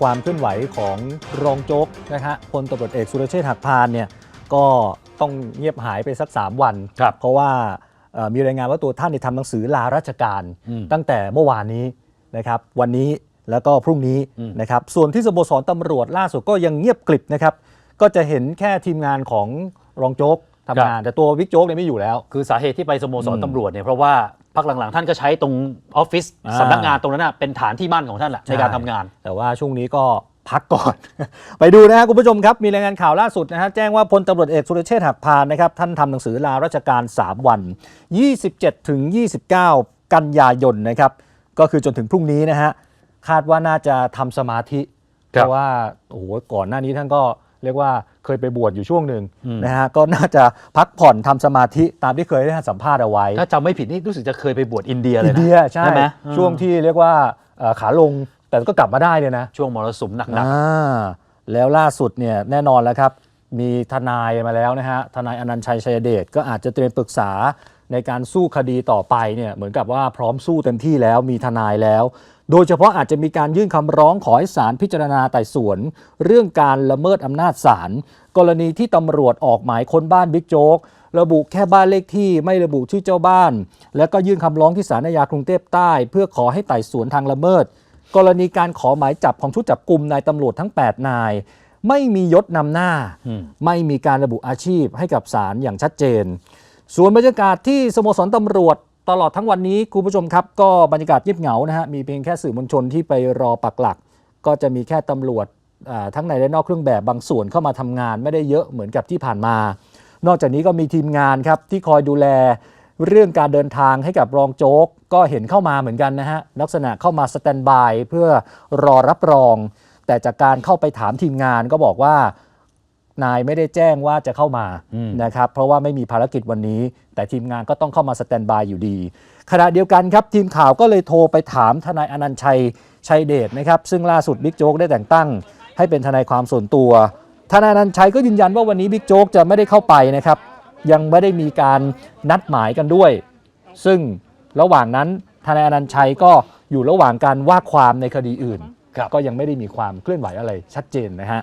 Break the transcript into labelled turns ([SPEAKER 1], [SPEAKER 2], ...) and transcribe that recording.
[SPEAKER 1] ความเคลื่อนไหวของรองโจ๊กนะฮะพลตำรวจเอกสุรเชษฐ์หักพานเนี่ยก็ต้องเงียบหายไปสัก 3 วัน
[SPEAKER 2] ครับ
[SPEAKER 1] เพราะว่าเอ่อมีรายงานว่าตัวท่านได้ทำหนังสือลาราชการ
[SPEAKER 2] อืม
[SPEAKER 1] ตั้งแต่เมื่อวานนี้นะครับวันนี้แล้วก็พรุ่งนี้
[SPEAKER 2] อืม
[SPEAKER 1] นะครับส่วนที่สโมสรตำรวจล่าสุดก็ยังเงียบกริบนะครับก็จะเห็นแค่ทีมงานของรองโจ๊กทำงาน แต่ตัววิกโจ๊กเนี่ยไม่อยู่แล้ว
[SPEAKER 2] คือสาเหตุที่ไปสโมสร
[SPEAKER 1] อืม
[SPEAKER 2] ตำรวจเนี่ยเพราะว่า พักหลังๆ ท่านก็ใช้ตรงออฟฟิศ
[SPEAKER 1] อ่า
[SPEAKER 2] สำนักงานตรงนั้นนะเป็นฐานที่มั่นของท่านแหละในการทำงาน
[SPEAKER 1] แต่ว่าช่วงนี้ก็พักก่อน ไปดูนะฮะคุณผู้ชมครับ มีรายงานข่าวล่าสุดนะฮะแจ้งว่าพลตำรวจเอกสุรเชษฐ์หักพานนะครับ ท่านทำหนังสือลาราชการ 3 วัน 27 ถึง 29 กันยายนนะครับ ก็คือจนถึงพรุ่งนี้นะฮะ คาดว่าน่าจะทำสมาธิ เพ
[SPEAKER 2] ครับ
[SPEAKER 1] ราะว่าโอ้โหก่อนหน้านี้ท่านก็เรียกว่า เคยไปบวชอยู่ช่วงหนึ่ง
[SPEAKER 2] อืม
[SPEAKER 1] นะฮะก็น่าจะพักผ่อนทำสมาธิตามที่เคยได้ให้สัมภาษณ์เอาไว้
[SPEAKER 2] ถ้าจำไม่ผิดนี่รู้สึกจะเคยไปบวชอินเดียเลย
[SPEAKER 1] อิน
[SPEAKER 2] นะ
[SPEAKER 1] เดียใช่
[SPEAKER 2] ไหม
[SPEAKER 1] ช่วงที่เรียกว่าเอ่อขาลงแต่ก็กลับมาได้เลยนะ
[SPEAKER 2] ช่วงมรสุมหนัก
[SPEAKER 1] อ่าแล้วล่าสุดเนี่ยแน่นอนแล้วครับ มีทนายมาแล้วนะฮะทนายอนันต์ชัยชัยเดชก็อาจจะเตรียมปรึกษา ในการสู้คดีต่อไปเนี่ยเหมือนกับว่าพร้อมสู้เต็มที่แล้วมีทนายแล้ว โดยเฉพาะอาจจะมีการยื่นคำร้องขอให้ศาลพิจารณาไต่สวน เรื่องการละเมิดอำนาจศาลกรณีที่ตำรวจออกหมายค้นบ้านบิ๊กโจ๊กระบุแค่บ้านเลขที่ไม่ระบุชื่อเจ้าบ้าน แล้วก็ยื่นคำร้องที่ศาลอาญากรุงเทพใต้ เพื่อขอให้ไต่สวนทางละเมิด กรณีการขอหมายจับของชุดจับกลุ่มนายตำรวจทั้ง 8 นาย ไม่มียศนำหน้า
[SPEAKER 2] อืม
[SPEAKER 1] ไม่มีการระบุอาชีพให้กับศาลอย่างชัดเจน ส่วนบรรยากาศที่สโมสรตำรวจตลอดทั้งวันนี้คุณผู้ชมครับ ก็บรรยากาศเงียบเหงานะฮะมีเพียงแค่สื่อมวลชนที่ไปรอปักหลัก ก็จะมีแค่ตำรวจทั้งในและนอกเครื่องแบบบางส่วนเข้ามาทำงานไม่ได้เยอะเหมือนกับที่ผ่านมา นอกจากนี้ก็มีทีมงานครับที่คอยดูแลเรื่องการเดินทางให้กับรองโจ๊กก็เห็นเข้ามาเหมือนกันนะฮะลักษณะเข้ามาสแตนบายเพื่อรอรับรอง แต่จากการเข้าไปถามทีมงานก็บอกว่า นายไม่ได้แจ้งว่าจะเข้ามา
[SPEAKER 2] อืม
[SPEAKER 1] นะครับเพราะว่าไม่มีภารกิจวันนี้ แต่ทีมงานก็ต้องเข้ามาสแตนบายอยู่ดี ขณะเดียวกันครับทีมข่าวก็เลยโทรไปถามทนายอนันต์ชัยชัยเดชนะครับซึ่งล่าสุดบิ๊กโจ๊กได้แต่งตั้ง ให้เป็นทนายความส่วนตัวทนายอนันต์ชัยก็ยืนยันว่าวันนี้บิ๊กโจ๊กจะไม่ได้เข้าไปนะครับยังไม่ได้มีการนัดหมายกันด้วย ซึ่งระหว่างนั้นทนายอนันต์ชัยก็อยู่ระหว่างการว่าความในคดีอื่น
[SPEAKER 2] ครับ
[SPEAKER 1] ก็ยังไม่ได้มีความเคลื่อนไหวอะไรชัดเจนนะฮะ